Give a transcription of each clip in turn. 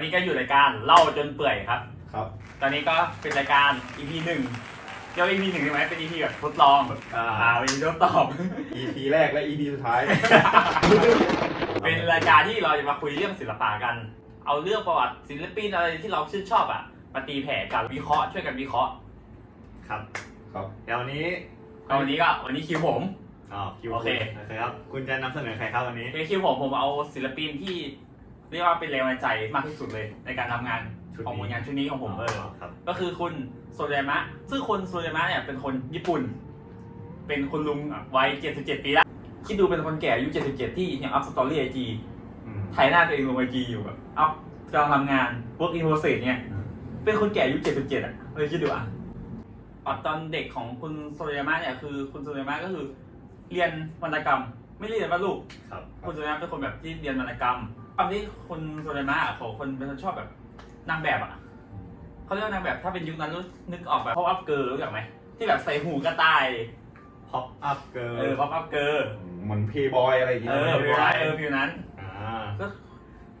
วันนี้ก็อยู่รายการเล่าจนเปื่อยครับ ครับ ตอนนี้ก็เป็นรายการ EP หนึ่งเรียกว่า EP หนึ่งใช่ไหมเป็น EP แบบทดลองอ่า อ่าเป็น EP ทดสอบ EP แรกและ EP สุดท้าย เป็นรายการที่เราจะมาคุยเรื่องศิลปะกัน เอาเรื่องประวัติศิลปินอะไรที่เราชื่นชอบอะมาตีแผ่กันวิเคราะห์ช่วยกันวิเคราะห์ครับครับเดี๋ยววันนี้ก็วันนี้ก็วันนี้คิวผมอ๋อคิวโอเคโอเคครับ คุณจะนำเสนอใครครับวันนี้ในคิวผมผมเอาศิลปินที่ เรียกว่าเป็นแรงบันดาลใจมากที่สุดเลยในการทำงานชุดนี้ของผลงานชุดนี้ของผมเออ ครับ ก็คือคุณโซเดมะ ซึ่งคุณโซเดมะเนี่ยเป็นคนญี่ปุ่น เป็นคุณลุงวัย 77 ปีแล้ว คิดดูเป็นคนแก่อายุ 77 ที่ยังอัพสตอรี่ไอจีอืมถ่ายหน้าตัวเองลงไอจีอยู่แบบอัพกำลังทำงาน work in process เนี่ยเป็นคนแก่อายุ 77 อะเลยคิดดูอะอะตอนเด็กของคุณโซเดมะเนี่ยคือคุณโซเดมะก็คือ เรียนวรรณกรรม ไม่ได้เรียนวาดรูป ครับ คุณโซเดมะเป็นคนแบบที่เรียนวรรณกรรม ความที่คุณโซเดมะอะเขาคนเป็นคนชอบแบบนางแบบอะเขาเรียกว่านางแบบถ้าเป็นยุคนั้นรู้นึกออกแบบ pop up girl รู้จักไหมที่แบบใส่หูกระต่ายพ็อปอัพเกิร์เออ pop up girl เหมือนเพย์บอยอะไรอย่างเอเงี้ยอฟิวนั้นเออฟิวนั้น อ่าก็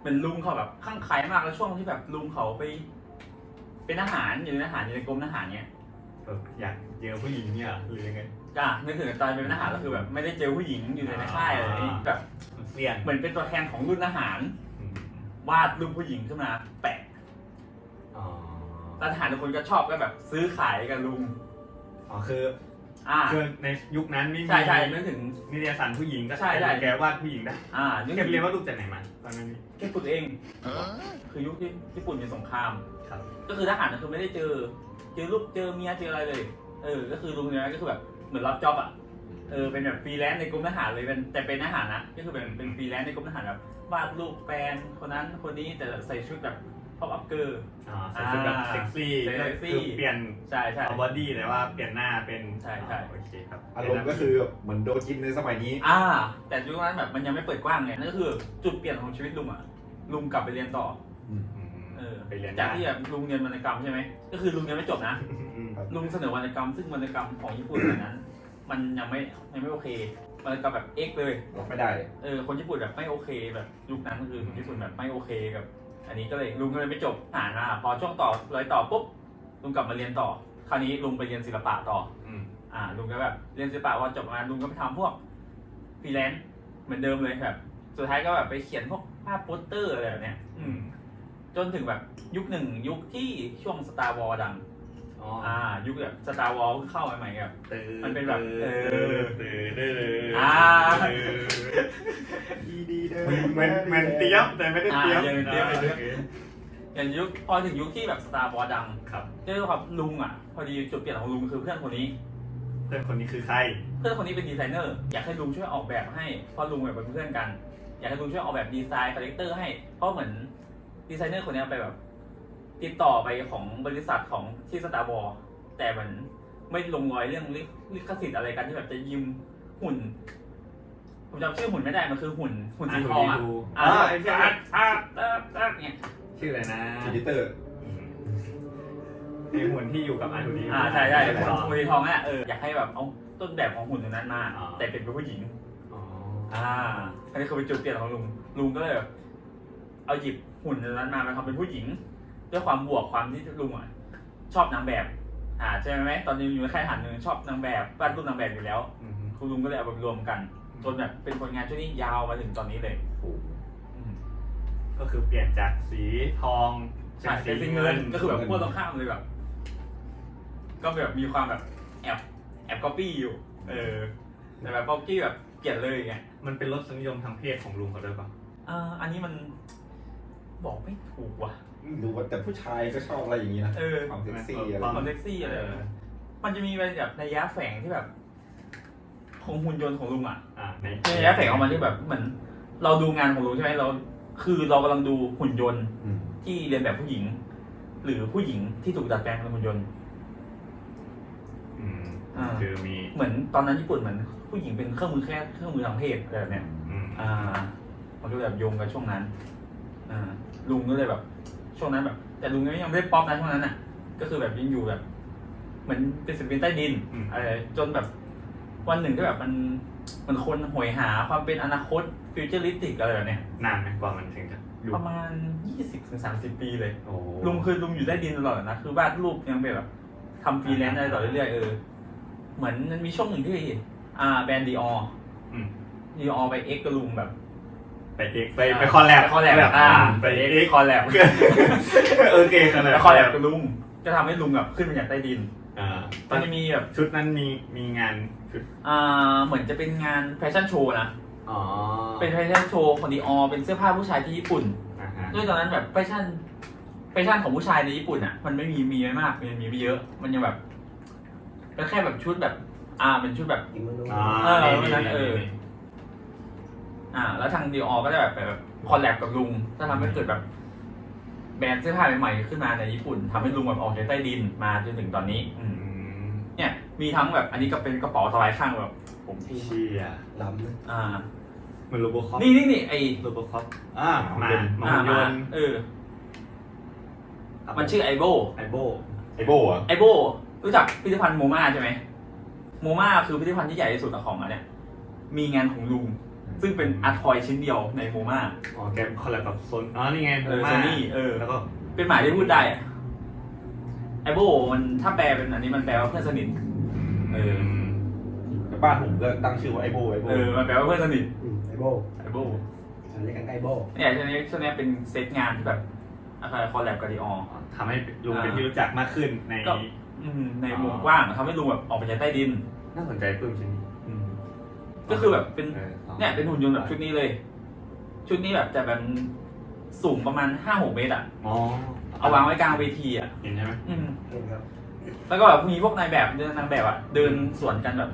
เป็นลุงเขาแบบข้างใครมากแล้วช่วงที่แบบลุงเขาไป เป็นอาหารอยู่ในอาหารอยู่ในกรมทหารเนี่ยแบบอยากเจอผู้หญิงเนี่ยหรือยังไงจ้านึกถึงตอนเป็นทหารก็คือแบบไม่ได้เจอผู้หญิงอยู่ในค่ายอะไรอย่างนี้แบบ เสี่ยงเหมือนเป็นตัวแทนของรุ่นทหารอืมวาดรูปผู้หญิงขึ้นมาแปะอ๋อแล้วทหารทุกคนก็ชอบก็แบบซื้อขายกับลุงอ๋อคืออ่า คือในยุคนั้นไม่มีใช่ใช่นึกถึง นิตยสารผู้หญิงก็ใช่ใช่ แกวาดผู้หญิงได้อ่านึกแกถึงเรียนว่ารูปจากไหนมาตอนนั้นนี่แค่ฝึกเอง คือยุคที่ญี่ปุ่นมีสงคราม ครับ ก็คือทหารคือไม่ได้เจอ เจอลูกเจอเมียเจออะไรเลย เออ ก็คือลุงเนี่ยก็คือแบบเหมือนรับจ็อบอะ เออเป็นแบบฟรีแลนซ์ในกรมทหารเลยเป็นแต่เป็นทหารนะก็คือเป็นเป็นฟรีแลนซ์ในกรมทหารแบบวาดรูปแฟนคนนั้นคนนี้แต่ใส่ชุดแบบพอปอัพเกอร์อ๋อใส่ชุดแบบอ่าเซ็กซี่เซ็กซี่ คือเปลี่ยนใช่ใช่ เอาบอดี้แต่ว่าเปลี่ยนหน้าเป็นใช่ใช่โอเคครับอารมณ์ก็คือเหมือนโดจินในสมัยนี้ อ่า แต่ยุคนั้นแบบมันยังไม่เปิดกว้างไงนั่นก็คือจุดเปลี่ยนของชีวิตลุงอะลุงกลับไปเรียนต่อมเออไปเรียนจากที่แบบลุงเรียนวรรณกรรมใช่ไหมก็คือลุงยังไม่จบนะ อืม ลุงเสนอวรรณกรรมซึ่งวรรณกรรมของญี่ปุ่นตอนนั้น มันยังไม่ยังไม่โอเควรรณกรรมแบบเอ็กเลย รับไม่ได้เออคนญี่ปุ่นแบบไม่โอเคแบบยุคนั้นก็คือคนญี่ปุ่นแบบไม่โอเคกับ อันนี้ก็เลยลุงก็เลยไม่จบอ่านมาพอช่วงต่อเลยต่อปุ๊บลุงกลับมาเรียนต่อ คราวนี้ลุงไปเรียนศิลปะต่อ อืมอ่าลุงก็แบบเรียนศิลปะว่าจบมาลุงก็ไปทำพวกฟรีแลนซ์เหมือนเดิมเลยแบบ สุดท้ายก็แบบไปเขียนพวกภาพโปสเตอร์อะไรแบบเนี้ยอืม จนถึงแบบยุคหนึ่งยุคที่ช่วงสตาร์วอลดัง อ๋ออ่า ยุคแบบสตาร์วอลเข้าใหม่ๆแบบตื่มันเป็นแบบเออตื่นตื่นอ่าดีดีเด้อเหมือนเหมือนเตรียมแต่ไม่ได้เตรียมอ่ายังเตรียมอ่ายังเตรียมโอเคอย่างยุคพอถึงยุคที่แบบสตาร์วอลดังครับด้วยความลุงอะ พอดีจุดเปลี่ยนของลุงคือเพื่อนคนนี้เพื่อนคนนี้คือใคร เพื่อนคนนี้เป็นดีไซเนอร์อยากให้ลุงช่วยออกแบบให้เพราะลุงแบบเป็นเพื่อนกัน อยากให้ลุงช่วยออกแบบดีไซน์คาแรคเตอร์ให้เพราะเหมือนดีไซเนอร์คนนี้ไปแบบ ติดต่อไปของบริษัทของที่สตาร์วอลแต่เหมือนไม่ลงรอยเรื่องลิลิขสิทธิ์อะไรกันที่แบบจะยืมหุ่น ผมจำชื่อหุ่นไม่ได้มันคือหุ่นหุ่นสีทองอะอ่าอ่าไอ้ใช่ใช่อ่าอ่าอ่าเนี่ยชื่ออะไรนะจิลิเตอร์อืมไอ้หุ่นที่อยู่กับอาร์ทูดีอ่าใช่ใช่ไหมหุ่นสีทองนั่นแหละเอออยากให้แบบเอาต้นแบบของหุ่นตัวนั้นมาอ่าแต่เป็นผู้หญิงอ๋ออ่าอันนี้คือเป็นจุดเปลี่ยนของลุงลุงก็เลยแบบเอาหยิบหุ่นตัวนั้นมามาทำเป็นผู้หญิง ด้วยความบวกความที่ลุงอะชอบนางแบบ อ่าใช่ไหมตอนนี้อยู่ในค่ายทหารหนึ่งชอบนางแบบวาดรูปนางแบบอยู่แล้วอืมคุณลุงก็เลยเอาไปรวมกันจนแบบเป็นผลงานช่วงนี้ยาวมาถึงตอนนี้เลยอืมก็คือเปลี่ยนจากสีทองใช่เป็นสีเงินก็คือแบบพวกตรงข้ามเลยแบบ ก็แบบมีความแบบแอบแอบก๊อปปี้อยู่ เออ แต่แบบก๊อปปี้แบบเกลียดเลยไง มันเป็นรสนิยมทางเพศของลุงเขาด้วยปะอ่าอันนี้มันบอกไม่ถูกว่ะ ดูว่าแต่ผู้ชายก็ชอบอะไรอย่างนี้นะเออ ความเซ็กซี่อะไรความเซ็กซี่อะไรแบบนั้นมันจะมีแบบในยะแฝงที่แบบ ของหุ่นยนต์ของลุงอะอ่าในในยะแฝงออกมาที่แบบเหมือน เราดูงานของลุงใช่ไหมเรา คือเรากำลังดูหุ่นยนต์อืมที่เรียนแบบผู้หญิง หรือผู้หญิงที่ถูกดัดแปลงเป็นหุ่นยนต์ อืมอ่า คือมีเหมือนตอนนั้นญี่ปุ่นเหมือนผู้หญิงเป็นเครื่องมือแค่เครื่องมือทางเพศอะไรแบบเนี้ย อืมอ่า มันก็แบบโยงกับช่วงนั้น อ่า ลุงก็เลยแบบ ช่วงนั้นแบบ แต่ลุงยังไม่ได้ป๊อปนะช่วงนั้นอะ ก็คือแบบยังอยู่แบบ เหมือนเป็นศิลปินใต้ดินอืมอะไรจนแบบวันหนึ่งก็แบบมันมันคนหวยหาความเป็นอนาคตฟิวเจอริสติกอะไรแบบเนี้ยนานไหมกว่ามันถึงจะอยู่ประมาณ20-30ปีเลยโอ้ลุงคือลุงอยู่ได้ดินตลอดนะคือวาดรูปยังเป็นแบบทำฟรีแลนซ์อะไรต่อเรื่อยๆเออเหมือนมันมีช่วงหนึ่งที่อ่าแบรนด์ดีอออืมดีออไปเอ็กกับลุงแบบ ไปเอกไปไปคอลแลบไปคอลแลบแบบอ่าไปไปเอเอ็กกคอลแลบโอเคคอลแลไปบคอลแลบกับลุงจะทำให้ลุงแบบขึ้นมาจากใต้ดินอ่าตมัอนนจะมีแบบชุดนั้นมีมีงานชุดอ่าเหมือนจะเป็นงานแฟชั่นโชว์นะอ๋อเป็นแฟชั่นโชว์ของดีออเป็นเสื้อผ้าผู้ชายที่ญี่ปุ่นอ่าฮะด้วยตอนนั้นแบบแฟชั่นแฟชั่นของผู้ชายในญี่ปุ่นอะมันไม่มีมีไม่มากมันมีไม่เยอะ มันยังแบบเป็นแค่แบบชุดแบบ อ่าเป็นชุดแบบกินมันดูอ่าเออนี่วันนั้นเออนี่ อ่า แล้วทางดีออก็ได้แบบแบบคอลแลบกับลุงถ้าทำให้เกิดแบบ แบรนด์เสื้อผ้าใหม่ๆขึ้นมาในญี่ปุ่นทำให้ลุงแบบออกจากใต้ดินมาจนถึงตอนนี้ อือืมมเนี่ยมีทั้งแบบอันนี้ก็เป็นกระเป๋าสะพายข้างแบบ ผมที่เชี่ยล้ำนะอ่าเหมือนโรบอคอปนี่นี่นี่ไอโรบอคอปอ่ามาเป็นมาอ่าหุ่นยมานต์เออ มันชื่อไอโบ ไอโบ ไอโบอะไอโบ รู้จักพิพิธภัณฑ์โมมาใช่ไหมโมมาคือพิพิธภัณฑ์ที่ใหญ่ที่สุดของอันเนี่ยมีงานของลุง ซึ่งเป็นอาร์ตทอยชิ้นเดียวในโมมาอ๋อแกคอลแลบกับโซนอ๋อนี่ไงเออมาโซนี่เออแล้วก็เป็นหมายที่พูดได้อะไอโบมันถ้าแปลเป็นอันนี้มันแปลว่าเพื่อนสนิทเออแล้วบ้านผมก็ตั้งชื่อว่าไอโบไอโบเออมันแปลว่าเพื่อนสนิทอืมไอโบไอโบฉันเรียกกันไอโบเนี่ยช่วงนี้ช่วงนี้เป็นเซตงานที่แบบอะไรคอลแลบกับดีออทำให้ลุงเป็นที่รู้จักมากขึ้นในก็ในวงกว้างทำให้ลุงแบบออกไปจากใต้ดิน น่าสนใจปลื้มชิ้นนี้ก็คือแบบเป็นอออา เนี่ยเป็นหุ่นยนต์แบบชุดนี้เลย ชุดนี้แบบจะแบบสูงประมาณห้าหกเมตรอะอ๋อเอาวางไว้กลางเวทีอะเห็นใช่ไหมอืมเห็นครับแล้วก็แบบมีพวกนายแบบเดินนางแบบอะเดินสวนกันแบบ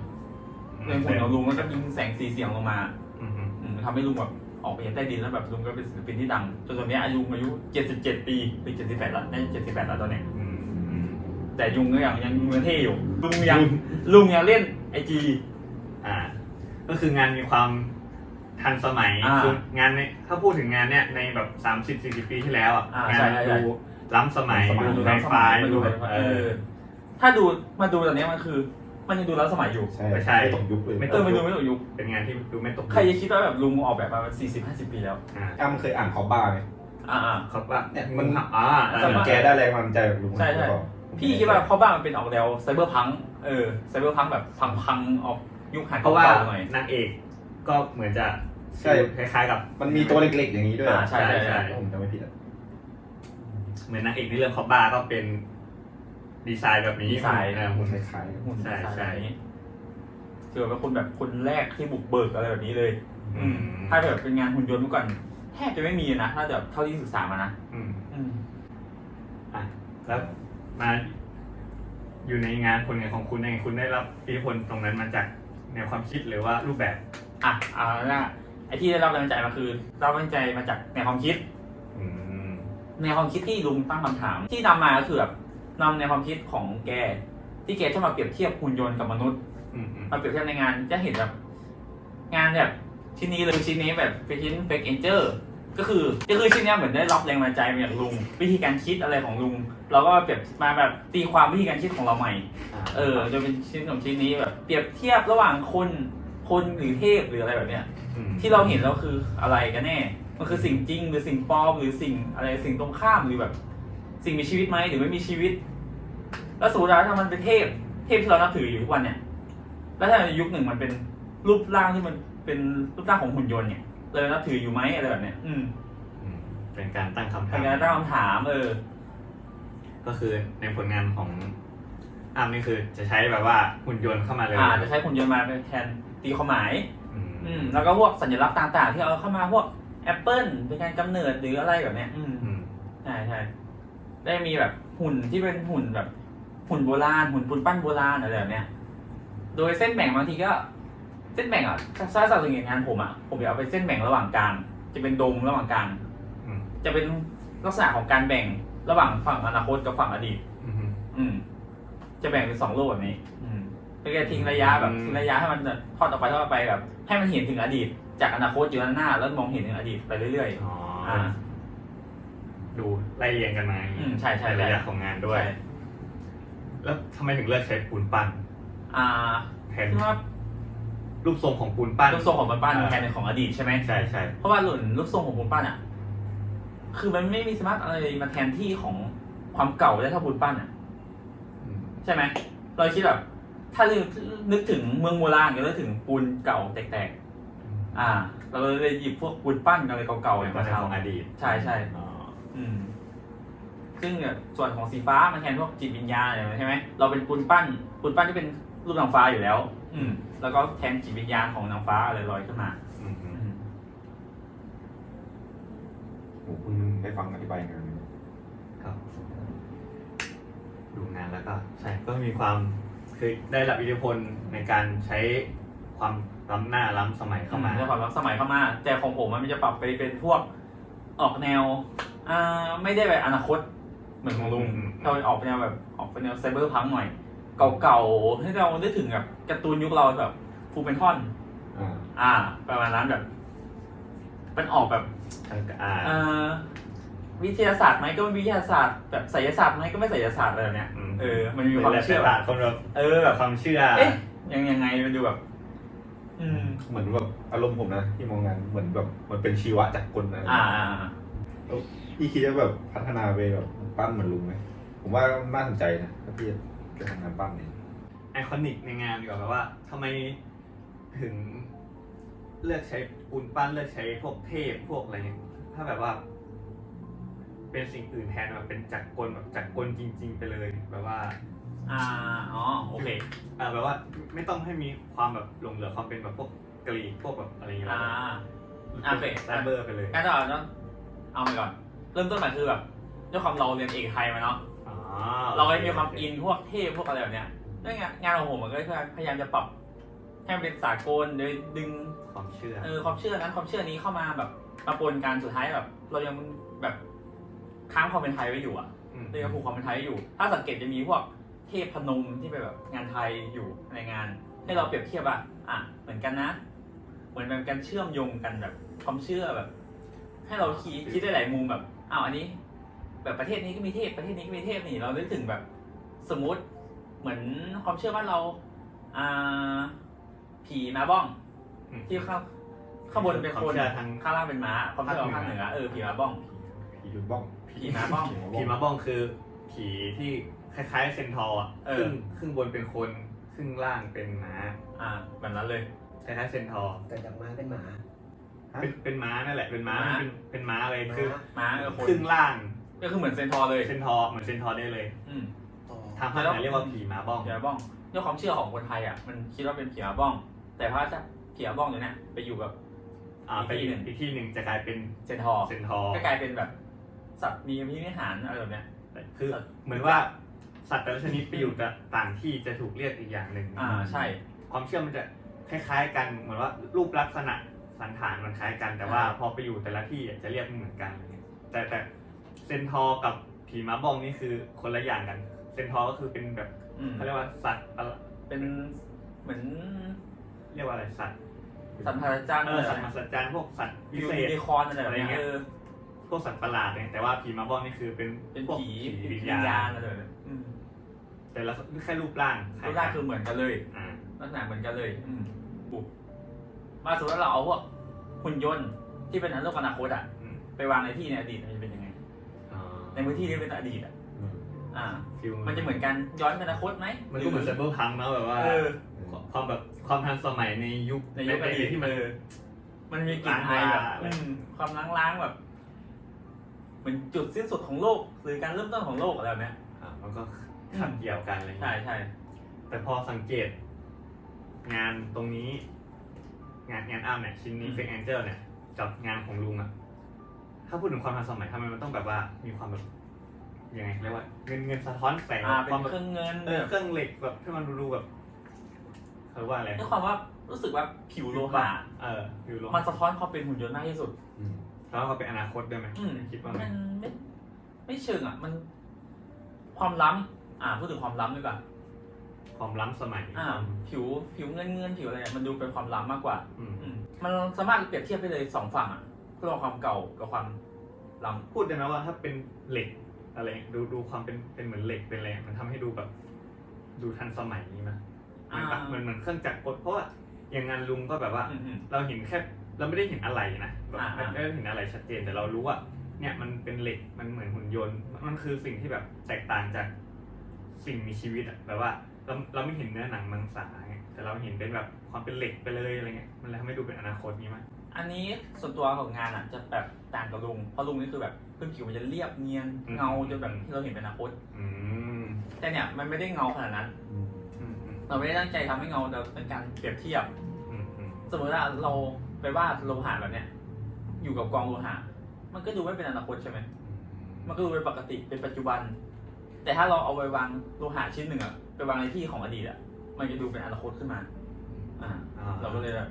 เดินหุ่นของลุงแล้วก็ยิงแสงสีเสียงลงมาอืมอืมอืมทำให้ลุงแบบออกไปจากใต้ดินแล้วแบบลุงก็เป็นศิลปินที่ดังจนตอนนี้อายุอายุเจ็ดสิบเจ็ดปีหรือเจ็ดสิบแปดแล้วน่าจะเจ็ดสิบแปดแล้วตอนเนี้ยอืมอืมแต่ยุงก็ยังยังยังเท่อยู่ลุงยังลุงยังเล่นไอจีอ่า ก็คืองานมีความ ทันสมัยอ่าคืองานในถ้าพูดถึงงานเนี่ยในแบบสามสิบสี่สิบปีที่แล้วอะอ่างานใช่ใช่ใช่ ดูล้ำสมัยล้ำสมัยดูดูไฮแล้วสไฟมัยมันดูดูแบบเอเออ อถ้าดูมาดูตอนนี้มันคือ มันยังดูแล้วสมัยอยู่ใช่ไม่ใช่ ไม่ตกยุคเลยไม่ เออมันดูไม่ตกยุคเป็นงานที่ดูไม่ตกใครจะคิดว่าแบบลุงออกแบบมาสี่สิบห้าสิบปีแล้ว อ่าอ้ำเคยอ่านคอบ้าไหม อ่าอ่าเขาว่าเนี่ยมัน อ่าเออสมัยแกได้แรงบันดาลใจจากลุงใช่ใช่แล้วก็พี่คิดว่าเขาบ้านมันเป็นออกแนวไซเบอร์พัง เออไซเบอร์พังแบบพังพังๆออกยุคหันเพราะว่าเก่าๆหน่อย นางเอก ก็เหมือนจะใช่ คล้ายๆกับ มันมีตัวเล็กๆอย่างนี้ด้วยอ่าใช่ใช่ใช่ ถ้าผมจำไม่ผิดอะเหมือนนางเอกในเรื่องคอปบาก็เป็นดีไซน์แบบนี้ดีไซน์เออมันคล้ายๆกันหุ่นใช่ดีไซน์ใช่ อะไรอย่างนี้คือแบบเป็นคนแบบคนแรกที่บุกเบิกอะไรแบบนี้เลย อืม ถ้าแบบเป็นงานหุ่นยนต์เมื่อก่อนแทบจะไม่มีนะถ้าแบบเท่าที่ศึกษามานะอืมอืมอะแล้วมาอยู่ในงานคนงานของคุณเองคุณได้รับอิทธิพลตรงนั้นมาจากแนวความคิดหรือว่ารูปแบบ อะเอาละไอ้ที่ได้รับแรงบันดาลใจมาคือรับแรงบันดาลใจมาจากแนวความคิด อืมแนวความคิดที่ลุงตั้งคำถาม ที่นำมาก็คือแบบนำแนวความคิดของแก ที่แกชอบมาเปรียบเทียบหุ่นยนต์กับมนุษย์อืมอืมมาเปรียบเทียบในงานจะเห็นแบบงานแบบชิ้นนี้เลยชิ้นนี้แบบเป็นชิ้นเฟกเอนเจอร์ก็คือก็คือชิ้นเนี้ยเหมือนได้รับแรงบันดาลใจมาจากลุง วิธีการคิดอะไรของลุง เราก็เปรียบมาแบบตีความวิธีการคิดของเราใหม่ เออจะเป็นชิ้นของชิ้นนี้แบบเปรียบเทียบระหว่างคน คนหรือเทพหรืออะไรแบบเนี้ยมที่เราเห็นแล้วคืออะไรกันแน่ มันคือสิ่งจริงหรือสิ่งปลอมหรือสิ่งอะไรสิ่งตรงข้ามหรือแบบ สิ่งมีชีวิตไหมหรือไม่มีชีวิต แล้วสมมติว่าถ้ามันเป็นเทพ เทพที่เรานับถืออยู่ทุกวันเนี่ย แล้วถ้าในยุคหนึ่งมันเป็นรูปร่างที่มันเป็นรูปร่างของหุ่นยนต์เนี่ยเรานับถืออยู่ไหมอะไรแบบเนี้ย อืมอืมเป็นการตั้งคำถาเป็นมการตั้งคำถามเออ ก็คือในผลงานของอ้ามนี่คือจะใช้แบบว่าหุ่นยนต์เข้ามาเลย อ่าจะใช้หุ่นยนต์มาเป็นแทน ตีความหมายอืมอืมแล้วก็พวกสัญลักษณ์ต่างๆ ที่เอาเข้ามาพวกแอปเปิลเป็นการกำเนิดหรืออะไรแบบเนี้ยอืมอืมใช่ใช่ได้มีแบบหุ่นที่เป็นหุ่นแบบหุ่นโบราณหุ่นปูนปั้นโบราณอะไรแบบเนี้ย โดยเส้นแบ่งบางทีก็ เส้นแบ่งอะถ้าถ้าสังเกตงานผมอะผมจะเอาไปเส้นแบ่งระหว่างกลางจะเป็นโดมระหว่างกลางอืมจะเป็นลักษณะของการแบ่งระหว่างฝั่งอนาคตกับฝั่งอดีต อืมอืมจะแบ่งเป็นสองโลกแบบนี้ อืม แล้วก็ทิ้งระยะแบบอืมทิ้งระยะให้มันทอดออกไปทอดออกไปแบบ ให้มันเห็นถึงอดีต จากอนาคตอยู่ด้านหน้า แล้วมองเห็นถึงอดีตไปเรื่อยอ๋อๆออ่า ดูไล่เรียงกันมาอย่างอืนี้มใช่ใช่ในระยะของงานด้วยใช่แล้วทำไมถึงเลือกใช้ปูนปั้นอ่าแทนคือว่ารูปทรงของปูนปั้น รูปทรงของมันปั้นอ่า แทนในของอดีตใช่ไหม ใช่ใช่เพราะว่าหล่นรูปทรงของปูนปั้นอะ คือมันไม่มีสามารถอะไรมาแทนที่ของความเก่าได้เท่าปูนปั้นอะ อืมใช่ไหม เราคิดแบบ ถ้านึกนึกถึงเมืองโบราณก็นึกถึงปูนเก่าแตกๆ อ่า เราเลยหยิบพวกปูนปั้นอะไรเก่าๆเป็เนี่ยนมาของอทำดีต ใช่ใช่อ๋ออืมซึ่งเนี่ยส่วนของสีฟ้ามันแทนพวกจิตวิญญาณอะไรใช่ไหมเราเป็นปูนปั้นปูนปั้นที่เป็นรูปนางฟ้าอยู่แล้ว อืม แล้วก็แทนจิตวิญญาณของนางฟ้าอะไรลอยขึ้นมาอืมอือืมมโหคุณได้ฟังอธิบายงานไหมครับ ดูงานแล้วก็ ใช่ก็มีความ คือได้รับอิทธิพลในการใช้ความล้ำหน้าล้ำสมัยเข้ามาในความรักสมัยเข้ามา แต่ของผมมันจะปรับไปเป็นพวกออกแนวอ่าไม่ได้แบบอนาคต เหมือนของลุงอืม เราออกแนวแบบออกเป็นแนวไซเบอร์พังหน่อย เก่าๆให้เราได้ถึงแบบการ์ตูนยุคเราแบบฟูเป็นท่อน อ่า อ่า ประมาณนั้นแบบ มันออกแบบทางอ่าเอ่อ วิทยาศาสตร์ไหมก็ไม่วิทยาศาสตร์แบบไสยศาสตร์ไหมก็ไม่ไสยศาสตร์อะไรแบบเนี้ยอืม เออ มันมีความเชื่อป็นแบแบบบคนแบบเออแบบความเชื่อ เอ๊ะยังยังไงมันดูแบบ อืมเหมือนแบบอารมณ์ผมนะที่มองงานเหมือนแบบมันเป็นชีวะจากคนนะอ่าอ่าอ่าพี่คิดว่าแบบพัฒนาไปแบบปั้นเหมือนลุงไหมผมว่าน่าสนใจนะถ้าพี่จะทำงานปั้นเนี่ยไอคอนิกในงานดีกว่าแบบว่าทำไมถึงเลือกใช้ปูนปั้นเลือกใช้พวกเทพพวกอะไรเงี้ยถ้าแบบว่า เป็นสิ่งอื่นแทนแบบเป็นจักรกลแบบจักรกลจริง ๆ ไปเลยแบบว่าอ่าอ๋อโอเคอ่าแบบว่าไม่ต้องให้มีความแบบหลงเหลือความเป็นแบบพวกกรีกพวกแบบอะไรอย่างเงี้ยอ่าแล้วโอเคไซเบอร์ไปเลยงั้นเราต้องเอาไปก่อน เริ่มต้นมาคือแบบด้วยความเราเรียนเอกไทยมาเนาะอ๋อเราก็มีความอินพวกเทพพวกอะไรแบบเนี้ยด้วยงานงานของผมมันก็พยายามจะปรับให้มันเป็นสากลโดยดึงความเชื่อเออความเชื่อนั้นความเชื่อนี้เข้ามาแบบมาปนกันสุดท้ายแบบ เรายังแบบ ค้างความเป็นไทยไว้อยู่อะมเรายังผูกความเป็นไทยไว้อยู่ ถ้าสังเกตจะมีพวกเทพพนมที่เป็นแบบงานไทยอยู่ในงาน ให้เราเปรียบเทียบอะอะเหมือนกันนะ เหมือนเป็นการเชื่อมโยงกันแบบความเชื่อแบบ ให้เราคิดคิดได้หลายมุมแบบอ้าวอันนี้ แบบประเทศนี้ก็มีเทพประเทศนี้ก็มีเทพนี่เรานึกถึงแบบ สมมุติเหมือนความเชื่อว่านเราอ่าผีมาบ้องอืมที่ข้างข้างบนเป็นความคนเชื่อทาง ข้างล่างเป็นม้าความเชื่อของภาคเหนือเออผีมาบ้องผี ดุนบ้อง ผีม้าบ้อง ผีมาบ้องคือ ผีที่คล้ายๆเซนทอร์อะเอคอ รึ่งครึ่งบนเป็นคนครึ่งล่างเป็นม้าอ่าแบบนั้นเลย คล้ายๆเซนทอร์แต่จากม้าเป็นหมา ฮะ เป็นเป็นม้านั่นแหละเป็นม้าม้าเป็นเป็นม้าเลยคือม้าเออคนครึ่งล่างก็คือเหมือนเซนทอร์เลยเซนทอร์เหมือนเซนทอร์ได้เลยอืมอ๋อทางภาคเหนือเรียกว่าผีม้าบ้อง ผีมาบ้องด้วยความเชื่อของคนไทยอะ มันคิดว่าเป็นผีมาบ้อง แต่พอจะผีมาบ้องตัวเนี้ยไปอยู่กับ อ่าไปอีกที่หนึ่งอีกที่หนึ่งจะกลายเป็นเซนทอร์เซนทอร์ก็กลายเป็นแบบ สัตว์มีพินิหารอะไรแบบเนี้ย คือสัตว์เหมือนว่าสัตว์แต่ละชนิดไปอยู่แต่ต่างที่จะถูกเรียกอีกอย่างหนึ่งอ่าใช่ ความเชื่อมันจะคล้ายๆ กันเหมือนว่ารูปลักษณะสันฐานมันคล้ายกัน แต่ว่าอ่าพอไปอยู่แต่ละที่อะจะเรียกไม่เหมือนกันอะไรเงี้ยแต่แต่เซนทอร์กับผีม้าบ้องนี่คือคนละอย่างกัน เซนทอร์ก็คือเป็นแบบอืมเขาเรียกว่าสัตว์อะไรเป็นเหมือน เรียกว่าอะไรสัตว์สัตว์พระราชาเออสัตว์มหัศจรรย์พวกสัตว์วิยูเศษนิคอร์นอะไรแบบเนี้ยอะไรเงี้ยเออ พวกสัตว์ประหลาดเนี่ยแต่ว่าผีม้าบ้องนี่คือเป็นเป็นพวกผีผีวิวิญญญาญาณณอะไรแบบเนี้ยอืมแต่ละแค่รูปร่างคล้ารูยปร่างกันคือเหมือนกันเลยอ่าลักษณะเหมือนกันเลย อืมบุกมาสมมติว่าเราเอาพวกหุ่นยนต์ที่เป็นอันโลกอนาคตอะอืมไปวางในที่ในอดีตมันจะเป็นยังไงอ๋อในพื้นที่ที่เป็นอดีตอะอืมอ่าฟิลมันจะเหมือนกันย้อนไปอนาคตไหมมันก็เหมือนไซเบอร์พังเนาะแบบว่าเออความแบบความทันสมัยในยุคในยุคอดีตที่มันเออมันมีกลิ่นไอแบบล้างๆอืมความล้างๆแบบเห มือนจุดสิ้นสุดของโลกหรือการเริ่มต้นของโลกอะไรแบบเนี้ยอ่ามันก็ขัดเกี่ยวกันอะไรใช่เงี้ยใช่แต่พอสังเกต งานตรงนี้ งานงานอ้ามเนี่ยชิ้นนี้เฟกแองเจิลเนี่ยกับงานของลุงอะถ้าพูดถึงความทันสมัยทำไมมันต้องแบบว่ามีความแบบยังไงเรียกว่าเงินเงินสะท้อนแสงอ่าคเป็วามนแบบ เครื่องเงินเออเครื่องเหล็กแบบที่มันดูแบบเขาเรียกว่าอะไรด้วยความว่ารู้สึกว่าผิวโลหะเอออยู่ลงมันสะท้อนความเป็นหุ่นยนต์มากที่สุด อืม แล้วก็เป็นอนาคตด้วยไหมอืม คิดว่ามัไงนไม่ไม่เชิงอะ มัน ความล้ำอ่าพูดถึงความล้ำดีกว่า ความล้ำสมัยอ่า ผิวผิวเงินเงินผิวอะไรเนี่ยมันดูเป็นความล้ำมากกว่า อืมอืมมันสามารถเปรียบเทียบได้เลยสองฝั่งอะระหว่างความเก่ากับความล้ำพูดได้ไหมว่าถ้าเป็นเหล็กอะไรดูดูความเป็นเป็นเหมือนเหล็กเป็นอะไรมันทำให้ดูแบบ ดูทันสมัยนี้มั้ย อ่าเหมือนเหมือนเครื่องจักรกลเพราะว่าอย่างงานลุงก็แบบว่า อืมอืม เราเห็นแค่ เราไม่ได้เห็นอะไรนะแบบอ่าไม่อ่า ไม่ได้เห็นอะไรชัดเจนแต่เรารู้ว่า เนี่ยมันเป็นเหล็กมันเหมือนหุ่นยนต์มันคือสิ่งที่แบบแตกต่างจากสิ่งมีชีวิตอะแบบว่าเราเราไม่เห็นเนื้อหนังมังสาไงแต่เราเห็นเป็นแบบความเป็นเหล็กไปเลยอะไรเงี้ยมันเลยทำให้ดูเป็นอนาคตนี้มั้ยอันนี้ส่วนตัวของงานอะจะแบบต่างกับลุงเพราะลุงนี่คือแบบพื้นผิวมันจะเรียบเนียนอืมเงาจนแบบที่เราเห็นเป็นอนาคตอืมแต่เนี่ยมันไม่ได้เงาขนาดนั้นอืมอืมอืมเราไม่ได้ตั้งใจทำให้เงาแต่เป็นการเปรียบเทียบ อืมอืมสมมติว่าเรา ไปวาดโลหะแบบเนี้ยอยู่กับกองโลหะ มันก็ดูไม่เป็นอนาคตใช่ไหมมันก็ดูเป็นปกติเป็นปัจจุบัน แต่ถ้าเราเอาไปวางโลหะชิ้นหนึ่งอะไปวางในที่ของอดีตอะมันจะดูเป็นอนาคตขึ้นมาอ่าอ่า เราก็เลยแบบ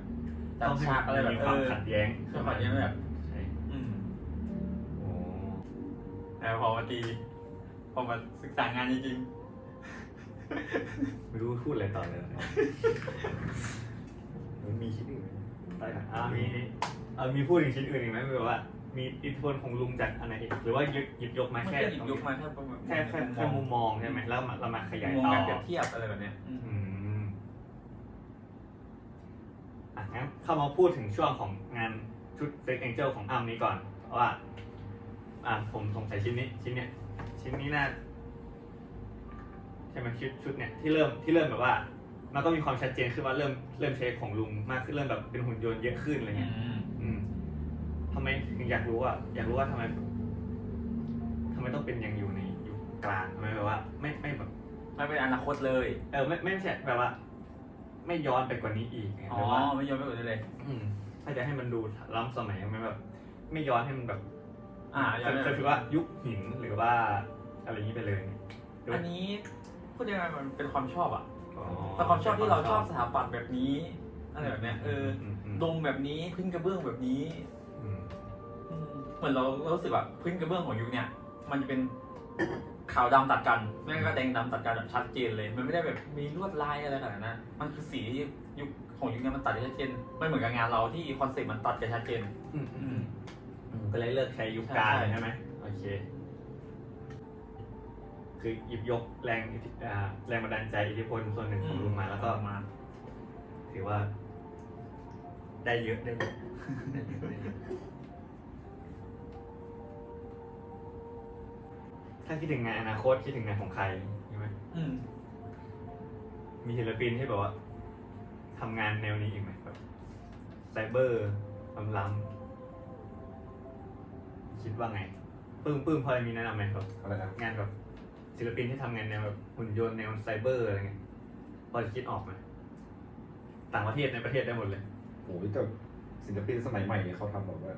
ต้องจำฉากอะไรแบบมีเอความอขัดแย้งความขัดแย้งแบบ ใช่อืมโอ้แต่พอมาตีพอมาศึกษางานจริงไม่รู้พูดอะไรต่อเลยมันมีชิ้นอื่นไหม อ่ามีเออมีพูดถึงชิ้นอื่นอีกไหมแบบว่า มีอิทธิพลของลุงจากอันไหนอีกหรือว่าหยิบหยิบยกๆมามันแค่ก็หยิบยกมาแค่ประมาณแค่แค่แค่มุมมองใช่ไหมแล้วเรามาขยายมุมต่อการเปรียบเทียบอะไรแบบเนี้ยอืมอืมอะงั้นเข้ามาพูดถึงช่วงของงานชุด Fake Angel ของอัมนี้ก่อนเพราะว่า อะผมสงสัยชิ้นนี้ชิ้นเนี้ยชิ้นนี้น่าใช่ไหมชุดชุดเนี้ยที่เริ่มที่เริ่มแบบว่า มันก็มีความชัดเจนขึ้นว่าเริ่มเริ่มใช้ของลุงมากขึ้นเริ่มแบบเป็นหุ่นยนต์เยอะขึ้นอะไรเงี้ยอืมอืมทำไมถึงอยากรู้อะอยากรู้ว่าทำไมทำไมต้องเป็นอย่างอยู่ในยุคกลางทำไมแบบว่า ไม่ไม่แบบไม่เป็นอนาคตเลย เออไม่ไม่ใช่แบบว่า ไม่ย้อนไปกว่านี้อีกไงอ๋อ แบบว่า ไม่ยอมไม่กดเลย อืม ถ้าจะให้มันดูล้ำสมัยไม่แบบ ไม่ย้อนให้มันแบบอ่าย้อนไปเคยคิดว่ายุคหินหรือว่าอะไรอย่างนี้ไปเลย อันนี้พูดยังไงมันเป็นความชอบอะอ๋อ แต่ความชอบที่เราชอบสถาปัตย์แบบนี้อะไรแบบเนี้ยเออมมดงแบบนี้พื้นกระเบื้องแบบนี้อืมอืมเหมือนเราเรารู้สึกแบบพื้นกระเบื้องของยุคเนี้ยมันจะเป็นขาวดำตัดกันไม่งั้นก็แดงดำตัดกันแบบชัดเจนเลย มันไม่ได้แบบมีลวดลายอะไรขนาดนั้นมันคือสีที่ยุคของยุคนี้มันตัดได้ชัดเจนไม่เหมือนกับงานเราที่คอนเซ็ปต์มันตัดกันชัดเจนอืมอือืมมอืมก็เลยเลิกใช้ยุคกลางใช่ใช่ไหมโอเค คือหยิบยกแรงอิทธิอ่าแรงบันดาลใจอิทธิพลส่วนหนึ่งของลุงมาแล้วก็มา ถือว่าได้เยอะได้เยอะถ้าคิดถึงงานอนาคตคิดถึงงานของใครใช่ไหมอืมมีศิลปินที่แบบว่าทำงานแนวนี้อีกไหมแบบไซเบอร์ล้ำๆคิดว่าไงปื้มปื้มพอจะมีแนะนำไหมแบบอะไรนะงานแบบ ศิลปินที่ทำงานแนวแบบหุ่นยนต์แนวไซเบอร์อะไรเงี้ยพอจะคิดออกไหมต่างประเทศในประเทศได้หมดเลย โอ้ยแต่ศิลปินสมัยใหม่เนี่ยเขาทำแบบว่า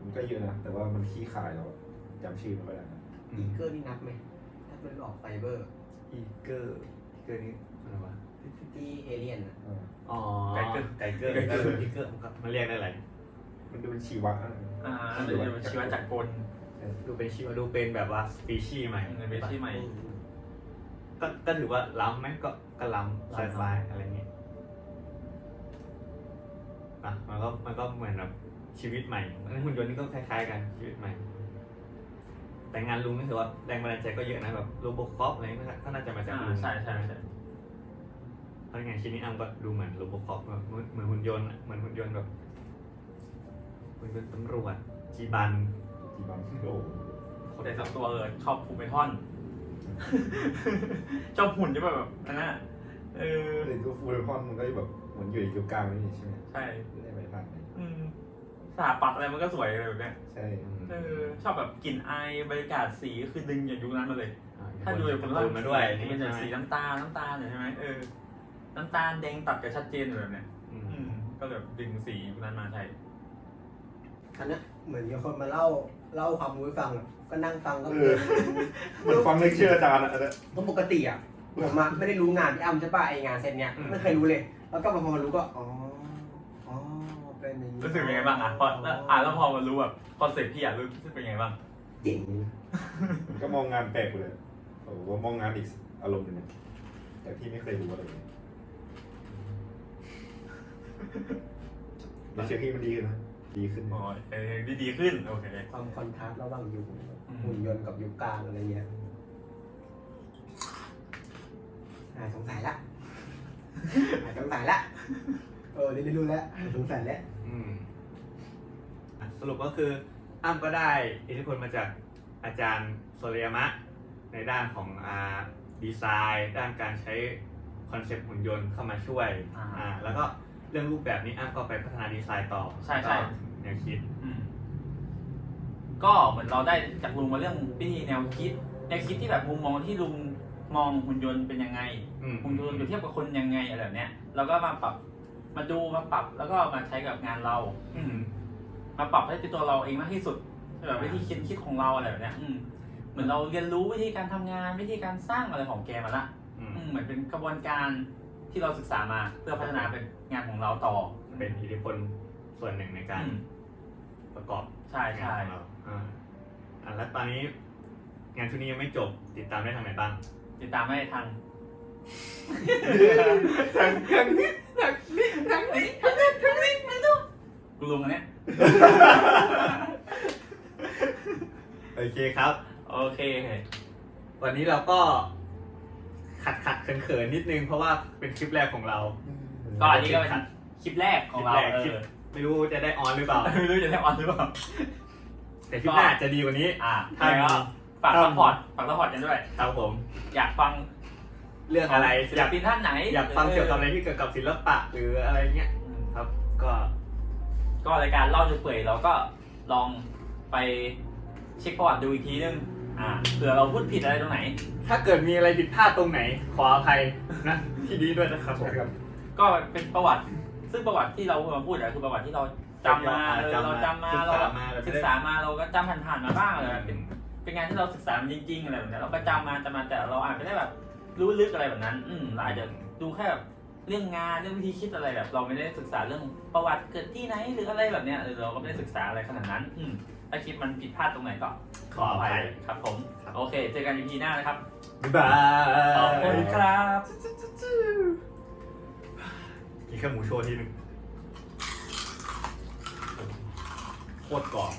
มันก็เยอะนะ แต่ว่ามันขี้ขายแล้วอะจำชื่อไม่ค่อยได้นะอีเกอร์นี่นับไหมถ้าเป็นออกไฟเบอร์อีเกอร์อีเกอร์นี่อะไรวะที่เอเลียนอะเออ อ๋อไกเกอร์ไกเกอร์ไกเกอร์อีเกอร์มันก็มันเรียกได้อะไรมันดูเป็นชีวะอะ อ่าอันนี้เป็นชีวจักรกล ดูเป็นชีวดูเป็นแบบว่าสปีชีส์ใหม่ในเวทีใหม่ ก็ก็ถือว่าล้ำไหมก็ก็ล้ำ ไซไฟอะไรเงี้ยอะมันก็มันก็เหมือนแบบชีวิตใหม่หุ่นยนต์นี่ก็คล้ายๆกันชีวิตใหม่ แต่งานลุงนี่ถือว่าแรงบันดาลใจก็เยอะนะแบบโรบอคอปอะไรเงี้ยก็น่าจะมาจากอ่าลุงใช่ใช่ใช่เพราะงานชิ้นนี้อัมก็ดูเหมือนโรบอคอปแบบเหมือนเหมือนหุ่นยนต์อะเหมือนหุ่นยนต์แบบหุ่นยนต์ตำรวจจีบัน จีบังโอ้โหแต่สำหรับตัวเออชอบภูมิทอน ชอบหุ่นจะแบบอันนั้นอะเออแต่ตัวฟูลพอนมันก็แบบเหมือนอยู่ในยุคกลางนี่ใช่ไหมใช่ไม่ได้ไปผ่านไหนอืมสถาปัตย์อะไรมันก็สวยเลยแบบเนี้ยใช่เออชอบแบบกลิ่นอายบรรยากาศสีคือดึงอย่างยุคนั้นมาเลยอ่ถ้าดูจากคนตูนมาด้วยนี่นี่มันจะใช่ไหมสีน้ำตาลน้ำตาลเนี่ยใช่ไหมเออน้ำตาลแดงตัดกับชัดเจนแบบเนี้ยอือืมมก็แบบดึงสียุคนั้นมาใช่อันเนี้ย เหมือนมีคนมาเล่าเล่าความรู้ให้ฟังอะก็นั่งฟังก็เออเหมือนฟังเลคเชอร์อาจารย์อะอันเนี้ย เพราะปกติอะผมอะไม่ได้รู้งานพี่อ้ำใช่ป่ะไองานเซตเนี้ยไม่เคยรู้เลย แล้วก็มาพอมารู้ก็อ๋ออ๋อเป็นอย่างนี้รู้สึกยังไงบ้างอะพออ่านแล้วพอมารู้แบบคอนเซ็ปต์พี่อะรู้สึกเป็นยังไงบ้าง เจ๋งก็มองงานแปลกไปเลยโอ้โหมองงานอีกอารมณ์หนึงนะแต่พี่ไม่เคยรู้อะไรเลยแต่เชื่อพี่มันดีขึ้นนะ ดีขึ้นอ๋อเออดีดีขึ้น โอเค ความคอนทราสต์ระหว่างยุคอืม หุ่นยนต์กับยุคกลางอะไรเงี้ยหายสงสัยละหายสงสัยละออเรียนรู้แล้วสงสัยแล้วอืมอะสรุปก็คืออ้ำก็ได้อิทธิพลมาจากอาจารย์โซเรียมะ ในด้านของอ่าดีไซน์ ด้านการใช้คอนเซปต์หุ่นยนต์เข้ามาช่วยอ่า อ่าแล้วก็ เรื่องรูปแบบนี้อ้ำก็ไปพัฒนาดีไซน์ต่อใช่ใช่ก็แนวคิด อืมก็เหมือนเราได้จากลุงมาเรื่องวิธีแนวคิดแนวคิดที่แบบมุมมองที่ลุงมองหุ่นยนต์เป็นยังไง อืมหุ่นยนต์เปรียบเทียบกับคนยังไงอะไรแบบเนี้ยเราก็มาปรับมาดูมาปรับแล้วก็มาใช้กับงานเรา อืม มาปรับให้เป็นตัวเราเองมากที่สุดแบบวิธีคิดคิดของเราอะไรแบบเนี้ยอืมเหมือนเราเรียนรู้วิธีการทำงานวิธีการสร้างอะไรของแกมาละอืม อืมเหมือนเป็นกระบวนการที่เราศึกษามาเพื่อพัฒนาเป็น งานของเราต่อ เป็นอิทธิพลส่วนหนึ่งในการอืม ประกอบใช่งานใช่ของเราอ่าอะแล้วตอนนี้งานชุดนี้ยังไม่จบติดตามได้ทางไหนบ้าง ติดตามได้ทางทางทางนี้ทางนี้ทางนี้ทางนี้ทางนี้กูลุงอันเนี้ยโอเคครับ โอเค วันนี้เราก็ขัดขัดเขินเขินๆนิดนึงเพราะว่าเป็นคลิปแรกของเรา ก็อันนี้ก็เป็นคลิปแรกของเราคลิปแรกเอคลิป อไม่รู้จะได้ออนหรือเปล่า ไม่รู้จะได้ออนหรือเปล่า แต่คลิปหน้าจะดีกว่านี้ อ่าถ้าใช่ก็ฝากซัพพอร์ตฝากซัพพอร์ตกันด้วย ครับผม อยากฟังเรื่องอะไรศิอลยากปินท่านไหนอยากฟังเกี่ยวกับอะไรที่เกี่ยวกับศิลปะหรืออะไรเงี้ย อืมครับ ก็ก็รายการเล่าจนเปื่อยเราก็ลองไปเช็คประวัติดูอีกทีนึง อ่าเผื่อเราพูดผิดอะไรตรงไหน ถ้าเกิดมีอะไรผิดพลาดตรงไหน ขออภัยนะ ที่นี้ด้วยนะครับผมใช่ครับ ก็เป็นประวัติ ซึ่งประวัติที่เรามาพูดอะคือประวัติที่เราจำมาเออเราจำมาเราศึกษามาเราไม่ได้ ศึกษามาเราก็จำผ่านๆมาบ้างอะไรแบบเป็นเป็นงานที่เราศึกษามันจริงๆอะไรแบบนี้เราก็จำมาจำมาแต่เราอาจจะไม่ได้แบบรู้ลึกอะไรแบบนั้น อืมเราอาจจะดูแค่แบบเรื่องงานเรื่องวิธีคิดอะไรแบบ เราไม่ได้ศึกษาเรื่องประวัติเกิดที่ไหนหรืออะไรแบบเนี้ยเออเราก็ไม่ได้ศึกษาอะไรขนาดนั้น อืมถ้าคิดมันผิดพลาดตรงไหนก็ขออภัยครับผมโอเค เจอกัน EP หน้านะครับบ๊ายบายขอบคุณครับ กินแค่หมูโชว์ทีหนึ่งโคตรกรอบ